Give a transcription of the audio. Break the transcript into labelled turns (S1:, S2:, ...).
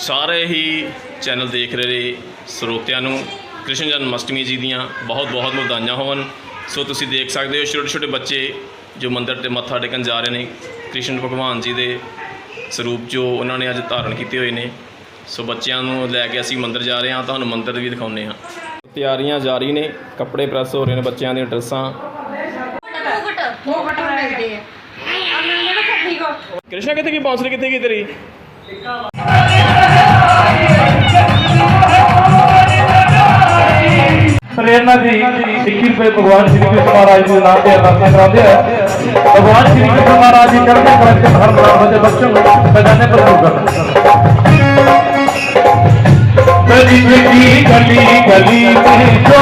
S1: ਸਾਰੇ ਹੀ ਚੈਨਲ ਦੇਖ ਰਹੇ ਸਰੋਤਿਆਂ ਨੂੰ। ਕ੍ਰਿਸ਼ਨ ਜਨਮ ਅਸ਼ਟਮੀ ਜੀ ਦੀਆਂ ਬਹੁਤ ਬਹੁਤ ਵਧਾਈਆਂ ਹੋਣ ਸੋ ਤੁਸੀਂ ਦੇਖ ਸਕਦੇ ਹੋ ਛੋਟੇ ਛੋਟੇ ਬੱਚੇ ਜੋ ਮੰਦਿਰ ਤੇ ਮੱਥਾ ਟੇਕਣ ਜਾ ਰਹੇ ਨੇ। ਕ੍ਰਿਸ਼ਨ ਭਗਵਾਨ ਜੀ ਦੇ ਸਰੂਪ ਜੋ ਉਹਨਾਂ ਨੇ ਅੱਜ ਧਾਰਨ ਕੀਤੇ ਹੋਏ ਨੇ। ਸੋ ਬੱਚਿਆਂ ਨੂੰ ਲੈ ਕੇ ਅਸੀਂ ਮੰਦਿਰ ਜਾ ਰਹੇ ਹਾਂ। ਤੁਹਾਨੂੰ ਮੰਦਿਰ ਵੀ ਦਿਖਾਉਂਦੇ ਹਾਂ। ਤਿਆਰੀਆਂ ਜਾਰੀ ਨੇ। ਕੱਪੜੇ ਪ੍ਰੈਸ ਹੋ ਰਹੇ ਨੇ ਬੱਚਿਆਂ ਦੀਆਂ ਡਰੈਸਾਂ। ਕ੍ਰਿਸ਼ਨ ਕਿੱਥੇ ਗਈ ਬਾਂਸੁਰੀ ਕਿੱਥੇ ਗਈ ਤੇਰੀ?
S2: ਪ੍ਰੇਰਨਾ ਜੀ 21 ਰੁਪਏ ਭਗਵਾਨ ਸ਼੍ਰੀ ਕ੍ਰਿਸ਼ਨ ਮਹਾਰਾਜ ਜੀ ਦੇ ਨਾਮ ਤੇ ਅਰਦਾਸਾਂ ਕਰਾਉਂਦੇ ਆ ਭਗਵਾਨ ਸ਼੍ਰੀ ਕ੍ਰਿਸ਼ਨ ਮਹਾਰਾਜ ਜੀ ਕਰਦੇ ਕਰਦੇ ਹਰ ਬਰਾਬਰ ਦੇ ਬੱਚੋਂ ਬਜਾਨੇ ਪਰ ਹੋਗਾ ਗਲੀ ਗਲੀ ਗਲੀ ਗਲੀ ਤੇ ਜੋ